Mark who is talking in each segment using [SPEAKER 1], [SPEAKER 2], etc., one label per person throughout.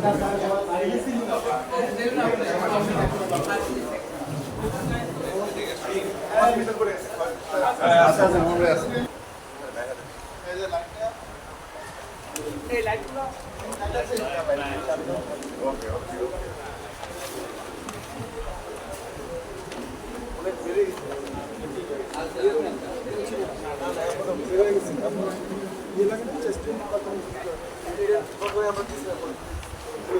[SPEAKER 1] ভালো থেকে হ্যাঁ অবশ্যই ইনশাল্লাহ আপনি যখন আসবেন, সুস্থ থাকতে পারেন, এই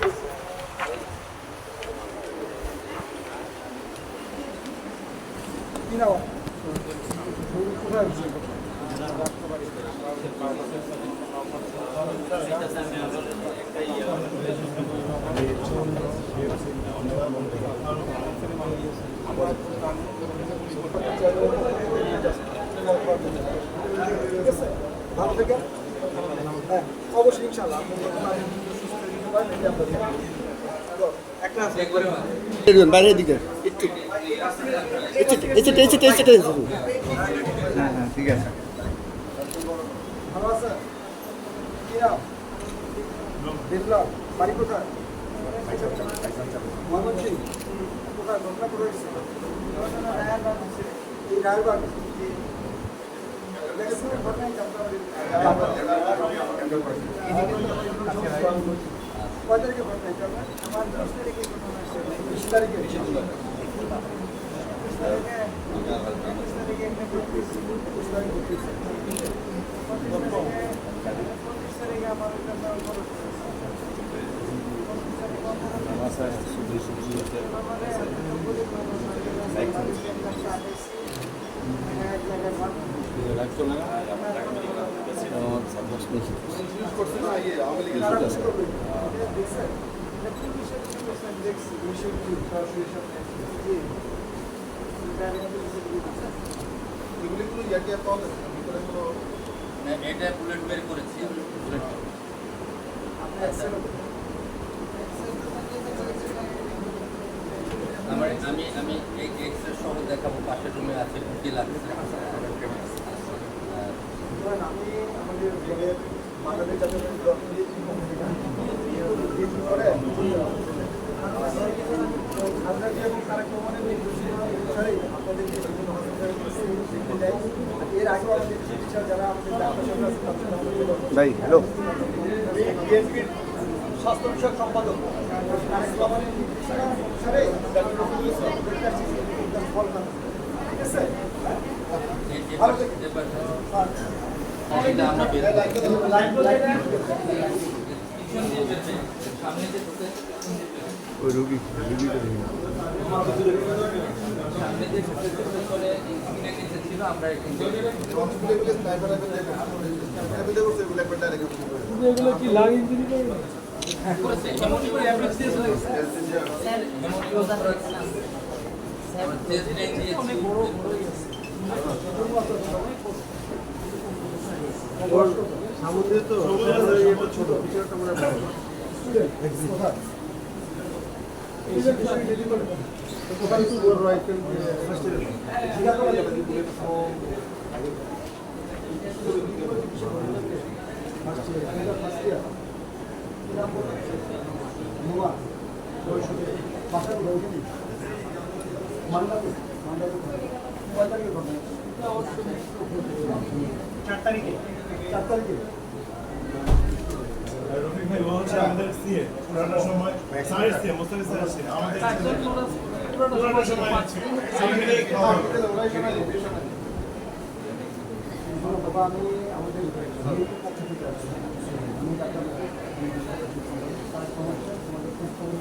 [SPEAKER 1] আমরা দেখি। তো, একটা আছে
[SPEAKER 2] দেখবেন বাইরের দিকে একটু হ্যাঁ হ্যাঁ ঠিক আছে
[SPEAKER 1] এই রায়বাগ ঘটনায় কয় তারিখে ঘটনা এটা আমার দশ তারিখে ঘটনা হয়েছে বিশ তারিখে বিশ তারিখে বিশ তারিখে একটা ঘটনা হয়েছে। বিশ তারিখে ঘটেছে। পঁচিশ তারিখে আমার একটা খরচ
[SPEAKER 3] এটা বুলেট বের করেছি। বুলেট আমার আমি আমি এই এক্সরে সহ দেখাবো পাশের রুমে আছে কি লাগছে।
[SPEAKER 1] আমি আমাদের
[SPEAKER 2] ভাই হ্যালো
[SPEAKER 1] স্বাস্থ্য বিষয়ক সম্পাদক
[SPEAKER 3] যে। যে এটা আমরা বের করব।
[SPEAKER 1] লাইন লাইন
[SPEAKER 3] পিছন দিয়ে বের করব। সামনে দিয়ে ঢুকে
[SPEAKER 2] ওই রুগী, রুগীটা দেখি
[SPEAKER 3] সামনে দিয়ে ঢুকে ঢুকে চলে এখানে নিচে ছিল আমরা এখানে করেছে হেমোটিউব অ্যাপ্লিক্স দিয়ে চলে গেছে হেমোটিউব চেস্ট
[SPEAKER 2] সামনে তো ছোট পিছনটা মনে হয় কোথায় একটু বড় আইটেম
[SPEAKER 1] চার তারিখে চার তারিখে
[SPEAKER 4] রফিক ভাই ও হচ্ছে আমাদের সিএ পুরানোর সময় স্যার এসছে মোস্তাফিজ স্যার এসছে আমাদের পুরানোর সময় আছে।
[SPEAKER 1] বাবা আমি আমাদের পক্ষ থেকে আছি আমি ডাক্তার তার সমস্যা তোমাদের খোঁজ খবর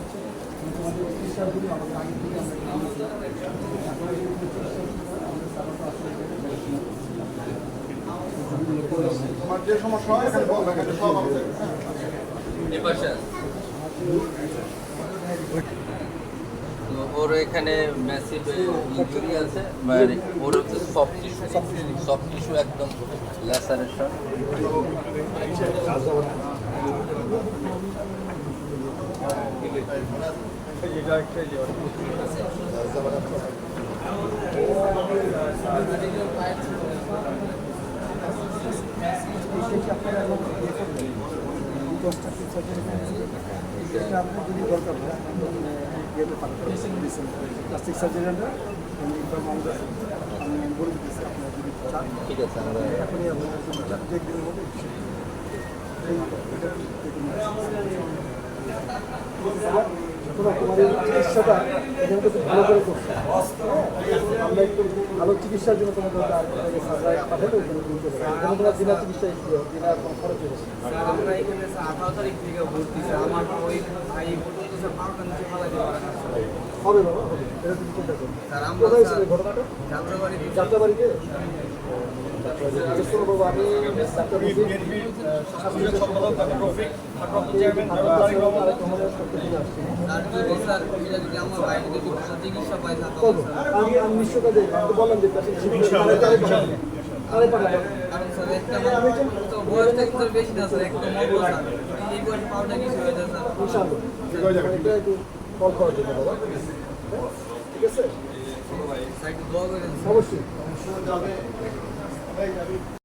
[SPEAKER 1] তোমাদের চিকিৎসাগুলি আমাদের আগে থেকে আমরা আমাদের স্যাররা আসলে তোমার এখানে বলবে
[SPEAKER 3] আছে। তো ওর এখানে ম্যাসিভ ইঞ্জুরি আছে মানে ওর হচ্ছে সফট টিস্যু সফট টিস্যু একদম ল্যাসারেশন
[SPEAKER 1] আপনারা ইয়ে করবেন। দশটা সার্জারি এটা আপনার যদি দরকার হয় আপনার ইয়েতে পাঠাতে প্লাস্টিক সার্জারি আমরা আমি ইনফর্ম আমাদের আমি বলে দিতেছি আপনার যদি চান
[SPEAKER 3] ঠিক আছে আমরা
[SPEAKER 1] এখনই আপনার জন্য একদিনের মধ্যে এটা তোমার এই চিকিৎসাটা এখানে থেকে ভালো করে করছে। আমরা একটু ভালো চিকিৎসার জন্য তোমাদের পাঠালে ওখানে তোমার বিনা চিকিৎসায় বিনা খরচ? হয়েছে
[SPEAKER 5] আমরা এখানে আঠারো তারিখ থেকে ভর্তি আমার ওই
[SPEAKER 1] হবে বাবা হবে। এটা তুমি চিন্তা করো। কোথায় ছিল ঘটনাটা? যাত্রাবাড়িতে? আমি আমি আমি নিশ্চয়তা বললাম যে আরে পাঠাবো
[SPEAKER 5] স্যার বেশি না স্যার একটা
[SPEAKER 1] কল করার জন্য বাবা। হ্যাঁ? ঠিক আছে। অবশ্যই।